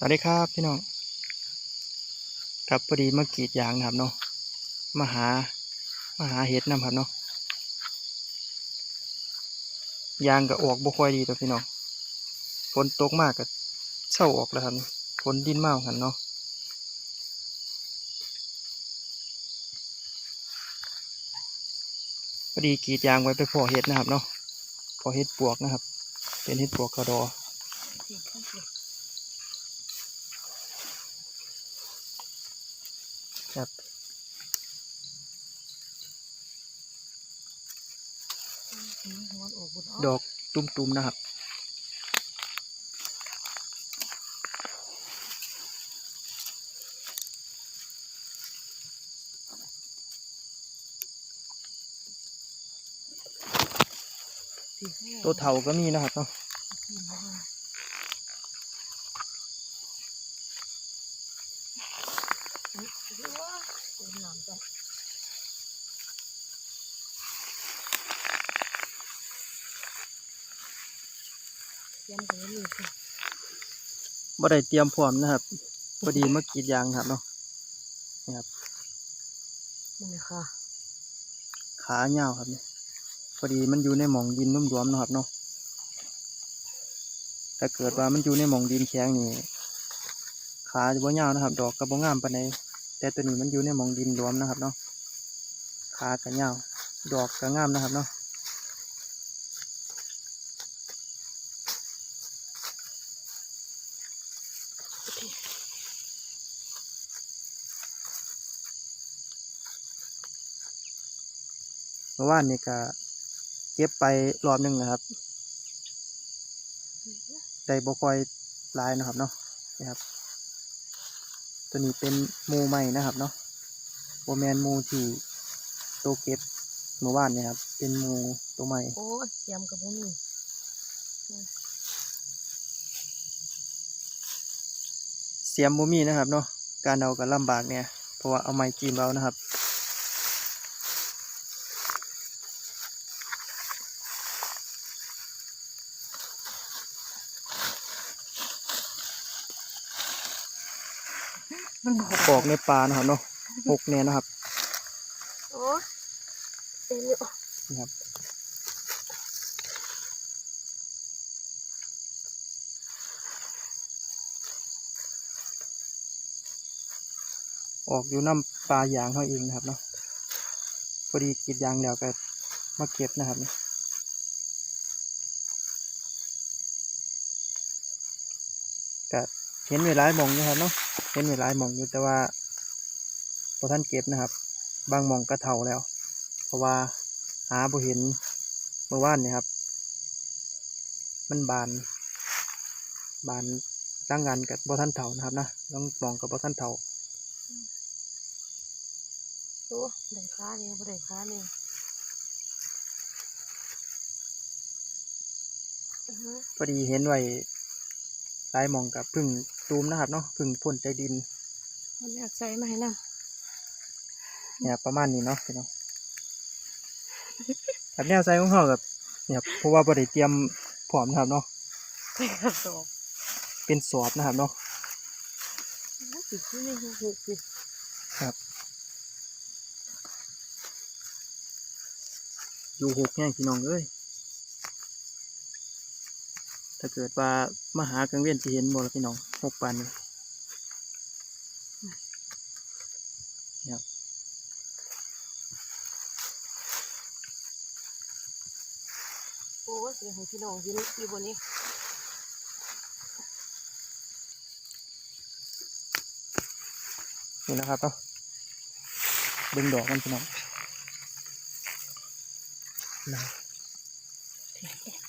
สวัสดีครับพี่น้องครับพอดีมากรีดยางนะครับเนาะมาหามาหาเห็ดนำครับเนาะยางก็ออกบ่ค่อยดีตัวพี่น้องฝนตกมากก็เศร้าออกแล้วครับฝนดินมากกันเนาะพอดีกรีดยางไว้ไปพอเห็ดนะครับเนาะพอเห็ดปวกนะครับ เป็นเห็ดปวกกระดอ ครับดอกตุ้มๆนะครับตัวเถาก็มีนะครับเนาะ ยังไม่มีค่ะบ่ได้เตรียมพร้อมนะครับพอดีเมื่อกรีดยางครับเนาะมันเลยค่ะ ขาเหี่ยวครับเนี่ยพอดีมันอยู่ในหมองดินนุ่มรวมๆเนาะครับเนาะถ้าเกิดว่ามันอยู่ในหมองดินแข็งนี่ขาจะบ่ยาวนะครับ ดอกก็บ่งามปานใดแต่ตัวนี้มันอยู่ในหมองดินรวมนะครับเนาะขาก็ยาวดอกก็งามนะครับเนาะ มื่อวานนี่ก็เก็บไปรอบหนึงนะครับ ได้บ่ค่อยหลายนะครับเนาะนะครับ ตัวนี้เป็นหมูใหม่นะครับเนาะโบแมนหมูที่โตวเก็บเมื่อวานเนี่ยครับ เป็นหมูตัวใหม่ โอ้ยเสียมกับพวกนี้เสียมบ่มีนะครับเนาะการเอาก็ลำบากเนี่ยเพราะว่าเอาไม้จิ้มเอานะครับ มันบอกปอกในปลานะครับเนาะหกเนี่ยนะครับโอ้ยเต็มอยู่นะครับออกอยู่น้ำปลายางเขาเองนะครับเนาะพอดีกรีดยางแล้วก็มาเก็บนะครับเนี่ยก็ เห็นเวลายหมองอยู่ครับเนาะเห็นเวลายหมองอยู่แต่ว่าพอท่านเก็บนะครับ บางหมองก็เท่าแล้ว เพราะว่าหาบ่เห็นเมื่อวานเนี่ยครับ มันบาน บานตั้งงานกับบ่ท่านเท่านะครับนะต้องมองกับบ่ท่านเท่าโอ้ได้ค้าเนี่ยบ่ได้ค้าเนี่ยอือฮึพอดีเห็นไว้หลายหมองกับพึ่ง ตูมนะครับเนาะพึ่งพ่นใจดินมันอยากใส่มาให้นะเนี่ยประมาณนี้เนาะพี่น้องแบบแนวใส่ของเขากับเนี่ยเพราะว่าบริเตรียมพร้อมนะครับเนาะไปกระสอบเป็นสอบนะครับเนาะติดที่นี่หุกๆสิครับอยู่หกแง่งพี่น้องเอ้ย ถ้าเกิดว่ามาหากังเวียนที่เห็นบ่ละพี่น้องหกปันนี่ครับโอ้ยเสียงของพี่น้องอยู่นี่อยู่บนนี้นี่นะครับเนาะเบิ่งดอกมันพี่น้องนะ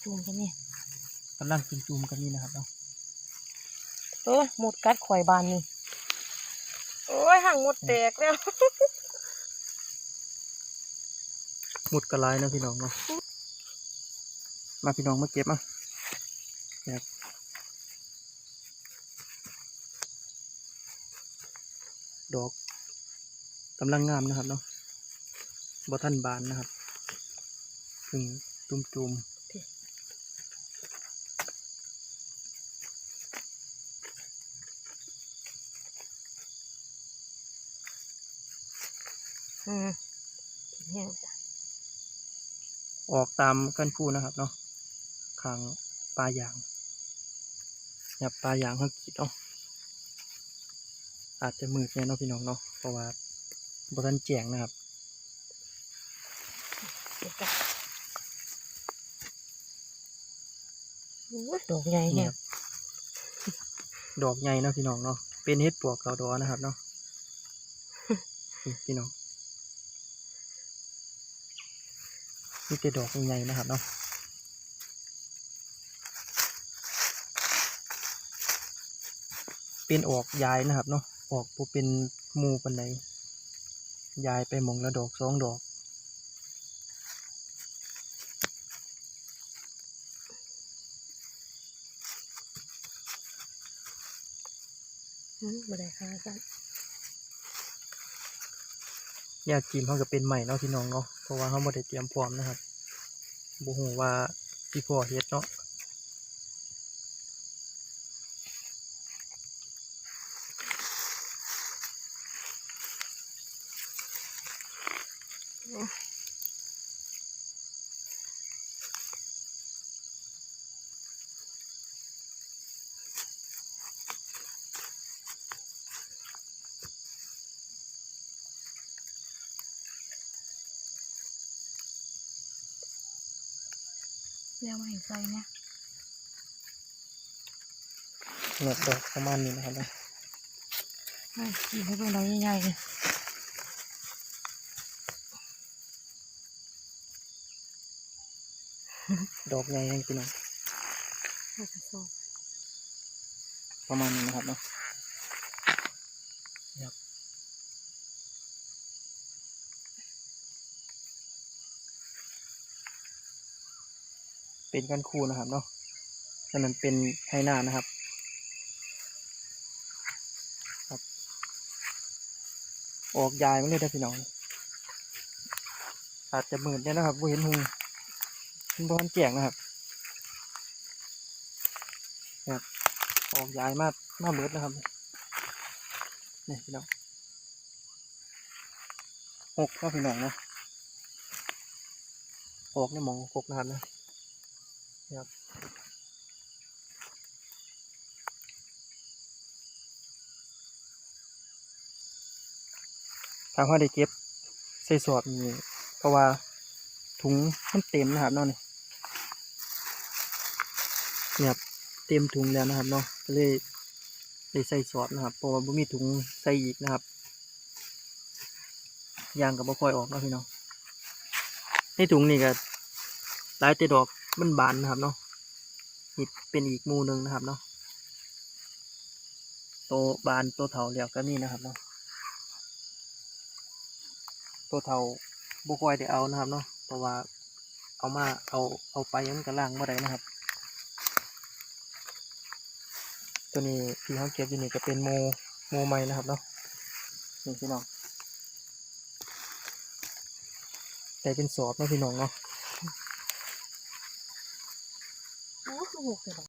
จูมกันนี่ กำลังกินจูมกันนี่นะครับเนาะเออหมดกัดข่อยบานนี่โอ้ยห่างหมดแตกแล้วหมุดกระไรนะพี่น้องเนาะมาพี่น้องมาเก็บมานะครับดอกกำลังงามนะครับเนาะบอท่านบานนะครับถึงจุ่มจุม อืมแห้งจ้ะออกตามกันคูนะครับเนาะขางปลายางหยับปลายางเขากิดเนาะอาจจะมืดแน่เนาะพี่น้องเนาะเพราะว่าบทันแจงนะครับเดี๋ยวจ้ะโอ้ยดอกใหญ่แห้งดอกใหญ่เนาะพี่น้องเนาะเป็นเห็ดปวกเกาดอนะครับเนาะนี่พี่น้อง นี่เป็นดอกใหญ่ๆนะครับเนาะเป็นออกยายนะครับเนาะออกบ่เป็นหมูปันใดยายไปหมองละดอกสองดอกอืมบ่ได้ค่ะจ้ะยาจีมเขาก็เป็นใหม่เนาะพี่น้องเนาะเพ ราะว่าเขาไม่ได้เตรียมพร้อมนะครับบุหูว่าพี่พ่อเฮ็ดเนาะเรียกมาเห็นใจเนี่ยเนี่ยดอกประมาณนี้นะครับเนาะให้อยู่ให้เบิ่งดอกใหญ่ๆเลยดอกใหญ่แห้งพี่น้องให้กระสอบประมาณนี้นะครับเนาะครับ เป็นกันคูนะครับเนาะฉะนั้นเป็นไฮนานะครับครับ ออกยายมาเลยนะพี่น้อง อาจจะหมืดเนี่ยนะครับบ่เห็นหุงมันบ้านแจงนะครับครับออกยายมากมากมืดนะครับนี่พี่น้องหกเนาะพี่น้องนะออกในหมองหกนะครับนะ ครับทางว่าได้เก็บใส่สอบนี่เพราะว่าถุงมันเต็มนะครับเนาะนี่เนี่ยเต็มถุงแล้วนะครับเนาะก็เลยได้ใส่สอบนะครับเพราะว่าบ่มีถุงใส่อีกนะครับยางกับบ่ค่อยออกเนาะพี่น้องในถุงนี่ก็หลายแต่ดอก มันบานนะครับเนาะนี่เป็นอีกมูหนึ่งนะครับเนาะโตบานโตเถาแล้วก็มีนะครับเนาะตัวเท่าบุคอยได้เอานะครับเนาะเพราะว่าเอามาเอาเอาไปมันก็ล่างเมื่อไรนะครับ ตัวนี้ที่เขาเก็บอยู่นี่ก็เป็นโมโมไม้นะครับเนาะนี่พี่น้องแต่เป็นสอบนะพี่น้องเนาะ উপভোগ করতে